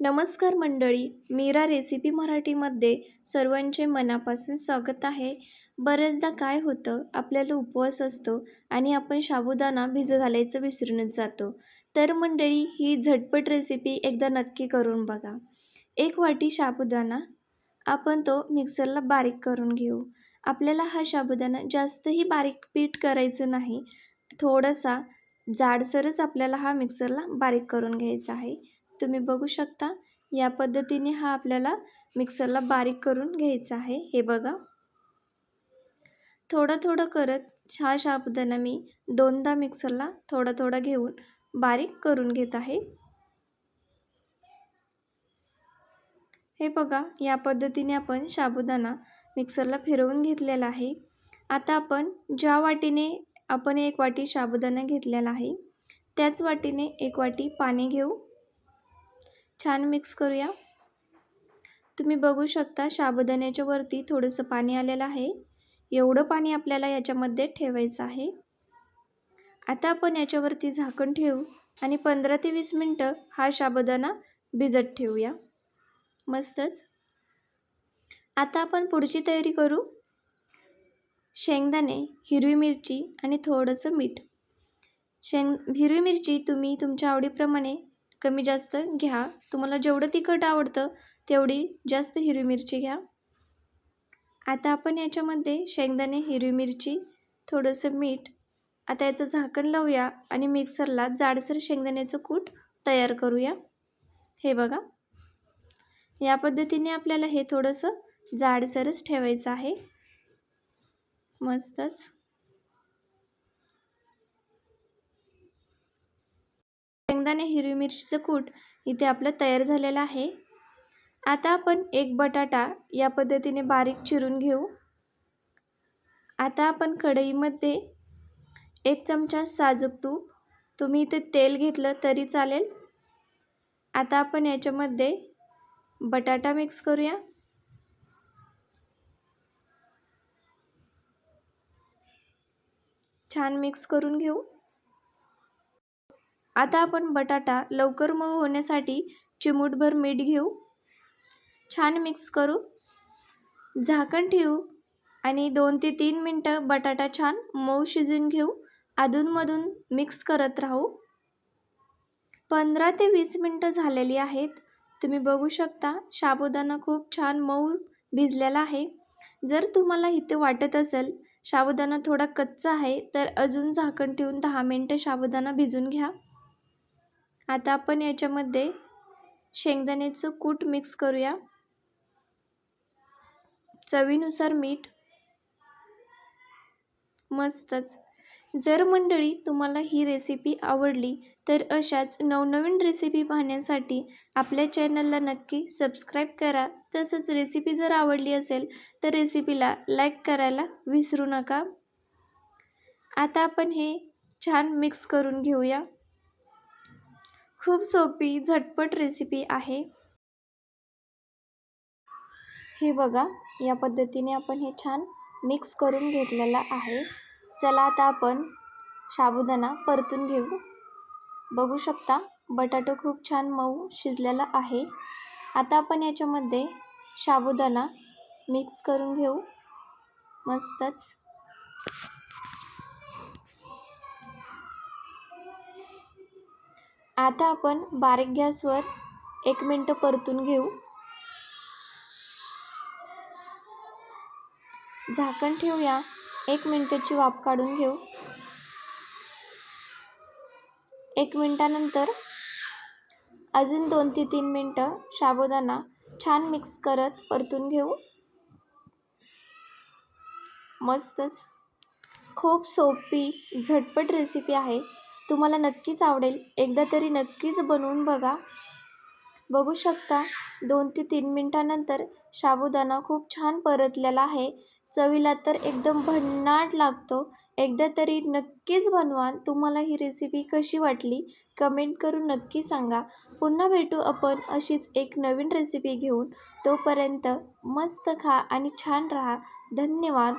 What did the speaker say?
नमस्कार मंडळी मीरा रेसिपी मराठीमध्ये सर्वांचे मनापासून स्वागत आहे. बऱ्याचदा काय होतं आपल्याला उपवास असतो आणि आपण साबुदाणा भिजू घालायचं विसरूनच जातो. तर मंडळी ही झटपट रेसिपी एकदा नक्की करून बघा. एक वाटी साबुदाणा आपण तो मिक्सरला बारीक करून घेऊ. आपल्याला हा साबुदाणा जास्तही बारीक पीठ करायचं नाही. थोडासा जाडसरच आपल्याला हा मिक्सरला बारीक करून घ्यायचा आहे. तुम्ही बघू शकता या पद्धतीने हा आपल्याला मिक्सरला बारीक करून घ्यायचा आहे. हे बघा. थोडं थोडं करत हा साबुदाणा मी दोनदा मिक्सरला थोडा थोडा घेऊन बारीक करून घेत आहे. हे बघा या पद्धतीने आपण साबुदाणा मिक्सरला फिरवून घेतलेला आहे. आता आपण ज्या वाटीने आपण एक वाटी साबुदाणा घेतलेला आहे त्याच वाटीने एक वाटी पाणी घेऊ. छान मिक्स करूया. तुम्ही बघू शकता साबुदाण्याच्या वरती थोडंसं पाणी आलेलं आहे. एवढं पाणी आपल्याला याच्यामध्ये ठेवायचं आहे. आता आपण याच्यावरती झाकण ठेवू आणि पंधरा ते वीस मिनटं हा साबुदाणा भिजत ठेवूया. मस्तच. आता आपण पुढची तयारी करू. शेंगदाणे हिरवी मिरची आणि थोडंसं मीठ. शेंग हिरवी मिरची तुम्ही तुमच्या आवडीप्रमाणे कमी जास्त घ्या. तुम्हाला जेवढं तिखट आवडतं तेवढी जास्त हिरवी मिरची घ्या. आता आपण याच्यामध्ये शेंगदाणे हिरवी मिरची थोडंसं मीठ आता याचं झाकण लावूया आणि मिक्सरला जाडसर शेंगदाण्याचं कूट तयार करूया. हे बघा. या पद्धतीने आपल्याला हे थोडंसं जाडसरच ठेवायचं आहे. मस्तच. शेंगदाणे हिरवी मिरचीचं कूट इथे आपलं तयार झालेलं आहे. आता आपण एक बटाटा या पद्धतीने बारीक चिरून घेऊ. आता आपण कढईमध्ये एक चमचा साजूक तूप. तुम्ही इथे तेल घेतलं तरी चालेल. आता आपण याच्यामध्ये बटाटा मिक्स करूया. छान मिक्स करून घेऊ. आता आपण बटाटा लवकर मऊ होण्यासाठी चिमूटभर मीठ घेऊ. छान मिक्स करू. झाकण ठेवू आणि दोन ते तीन मिनटं बटाटा छान मऊ शिजून घेऊ. अधूनमधून मिक्स करत राहू. पंधरा ते वीस मिनटं झालेली आहेत. तुम्ही बघू शकता साबुदाणा खूप छान मऊ भिजलेला आहे. जर तुम्हाला इथे वाटत असेल साबुदाणा थोडा कच्चा आहे तर अजून झाकण ठेवून दहा मिनटं साबुदाणा भिजून घ्या. आता आपण याच्यामध्ये शेंगदाण्याचं कूट मिक्स करूया. चवीनुसार मीठ. मस्तच. जर मंडळी तुम्हाला ही रेसिपी आवडली तर अशाच नवनवीन रेसिपी पाहण्यासाठी आपल्या चॅनलला नक्की सबस्क्राईब करा. तसंच रेसिपी जर आवडली असेल तर रेसिपीला लाईक करायला विसरू नका. आता आपण हे छान मिक्स करून घेऊया. खूप सोपी झटपट रेसिपी आहे. हे बघा या पद्धतीने आपण हे छान मिक्स करून घेतलेलं आहे. चला आता आपण साबुदाणा परतून घेऊ. बघू शकता बटाटो खूप छान मऊ शिजलेला आहे. आता आपण याच्यामध्ये साबुदाणा मिक्स करून घेऊ. मस्तच. आता आपण बारीक गॅसवर एक मिनटं परतून घेऊ. झाकण ठेवूया. एक मिनटाची वाफ काढून घेऊ. एक मिनटानंतर अजून दोन ते तीन मिनटं साबुदाणा छान मिक्स करत परतून घेऊ. मस्तच. खूप सोपी झटपट रेसिपी आहे. तुम्हाला नक्कीच आवडेल. एकदा तरी नक्कीच बनवून बघा. बघू शकता दोन ते तीन मिनटानंतर साबुदाणा खूप छान परतलेला आहे. चवीला तर एकदम भन्नाट लागतो. एकदा तरी नक्कीच बनवा. तुम्हाला ही रेसिपी कशी वाटली कमेंट करून नक्की सांगा. पुन्हा भेटू आपण अशीच एक नवीन रेसिपी घेऊन. तोपर्यंत मस्त खा आणि छान राहा. धन्यवाद.